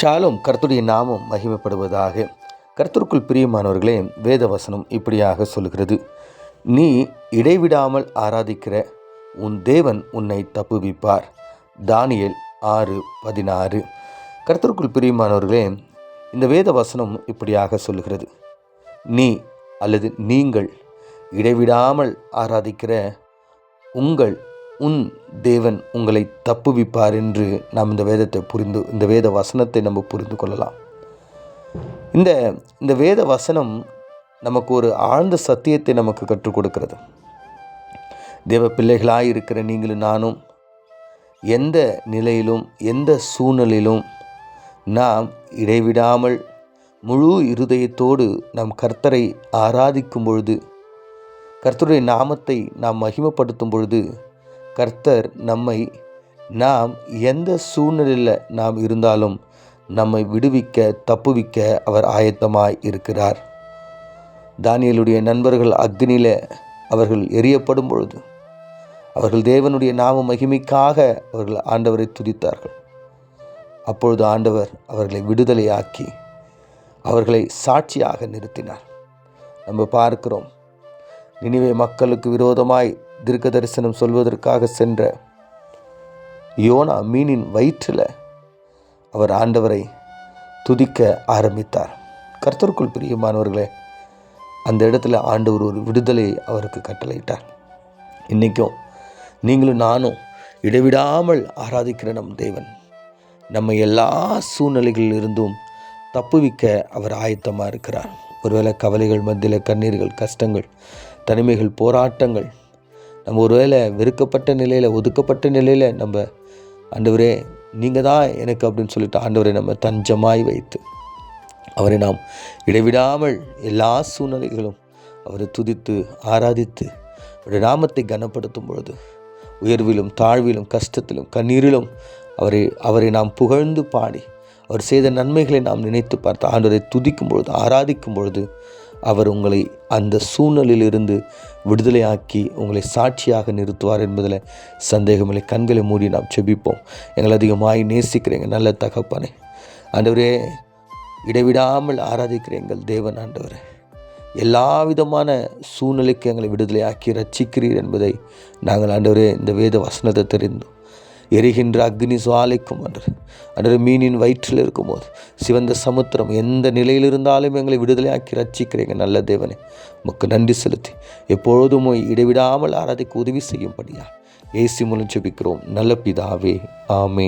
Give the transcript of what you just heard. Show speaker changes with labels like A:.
A: ஷாலும் கர்த்துடைய நாமம் மகிமைப்படுவதாக. கர்த்தருக்குள் பிரியமானவர்களே வேத வசனம் இப்படியாக சொல்கிறது நீ இடைவிடாமல் ஆராதிக்கிற உன் தேவன் உன்னை தப்புவிப்பார். தானியல் ஆறு பதினாறு. கர்த்தருக்குள் பிரியமானவர்களே இந்த வேத வசனம் இப்படியாக சொல்கிறது நீ அல்லது நீங்கள் இடைவிடாமல் ஆராதிக்கிற உங்கள் உன் தேவன் உங்களை தப்புவிப்பார் என்று நாம் இந்த வேதத்தை புரிந்து இந்த வேத வசனத்தை நம்ம புரிந்து கொள்ளலாம். இந்த இந்த வேத வசனம் நமக்கு ஒரு ஆழ்ந்த சத்தியத்தை நமக்கு கற்றுக் கொடுக்கிறது. தேவ பிள்ளைகளாக இருக்கிற நீங்களும் நானும் எந்த நிலையிலும் எந்த சூழ்நிலையிலும் நாம் இடைவிடாமல் முழு இருதயத்தோடு நம் கர்த்தரை ஆராதிக்கும் பொழுது கர்த்தருடைய நாமத்தை நாம் மகிமப்படுத்தும் பொழுது கர்த்தர் நம்மை நாம் எந்த சூழ்நிலையில் நாம் இருந்தாலும் நம்மை விடுவிக்க தப்புவிக்க அவர் ஆயத்தமாய் இருக்கிறார். தானியலுடைய நண்பர்கள் அக்னியில் அவர்கள் எரியப்படும் பொழுது அவர்கள் தேவனுடைய நாம மகிமைக்காக அவர்கள் ஆண்டவரை துதித்தார்கள். அப்பொழுது ஆண்டவர் அவர்களை விடுதலையாக்கி அவர்களை சாட்சியாக நிறுத்தினார். நம்ம பார்க்கிறோம் நினைவே மக்களுக்கு விரோதமாய் தீர்க்க தரிசனம் சொல்வதற்காக சென்ற யோனா மீனின் வயிற்றில் அவர் ஆண்டவரை துதிக்க ஆரம்பித்தார். கர்த்தருக்குள் பிரியமானவர்களே அந்த இடத்துல ஆண்டவர் ஒரு விடுதலையை அவருக்கு கட்டளையிட்டார். இன்றைக்கும் நீங்களும் நானும் இடைவிடாமல் ஆராதிக்கிற நம் தேவன். நம்ம எல்லா சூழ்நிலைகளில் இருந்தும் தப்புவிக்க அவர் ஆயத்தமாக இருக்கிறார். ஒருவேளை கவலைகள் மத்தியில் கண்ணீர்கள் கஷ்டங்கள் தனிமைகள் போராட்டங்கள் நம்ம ஒருவேளை வெறுக்கப்பட்ட நிலையில் ஒதுக்கப்பட்ட நிலையில் நம்ம ஆண்டவரே நீங்கள் தான் எனக்கு அப்படின்னு சொல்லிட்டு ஆண்டவரை நம்ம தஞ்சமாய் வைத்து அவரை நாம் இடைவிடாமல் எல்லா சூழ்நிலைகளும் அவரை துதித்து ஆராதித்து அவருடைய நாமத்தை கனப்படுத்தும் பொழுது உயர்விலும் தாழ்விலும் கஷ்டத்திலும் கண்ணீரிலும் அவரை அவரை நாம் புகழ்ந்து பாடி அவர் செய்த நன்மைகளை நாம் நினைத்து பார்த்து ஆண்டவரை துதிக்கும் பொழுது ஆராதிக்கும் பொழுது அவர் உங்களை அந்த சூழ்நிலையிலிருந்து விடுதலையாக்கி உங்களை சாட்சியாக நிறுத்துவார் என்பதில் சந்தேகமில்லை கண்களை மூடி நாம் செபிப்போம் எங்களை அதிகமாய் நேசிக்கிறேங்க நல்ல தகப்பனே. ஆண்டவரே இடைவிடாமல் ஆராதிக்கிற எங்கள் தேவன் ஆண்டவரே. எல்லா விதமான சூழ்நிலைக்கு எங்களை விடுதலையாக்கி ரச்சிக்கிறீர் என்பதை நாங்கள் ஆண்டவரே இந்த வேத வசனத்தை தெரிந்தோம் எரிகின்ற அக்னி சுவாலைக்கும் அன்று. அன்று மீனின் வயிற்றில் இருக்கும்போது சிவந்த சமுத்திரம் எந்த நிலையில் இருந்தாலும் எங்களை விடுதலையாக்கி ரட்சிக்கிறீங்க நல்ல தேவனே. உமக்கு நன்றி செலுத்தி எப்பொழுதும் இடைவிடாமல் ஆராதிக்கு உதவி செய்யும்படியா. ஏசி மூலம் செபிக்கிறோம் நல்ல பிதாவே ஆமே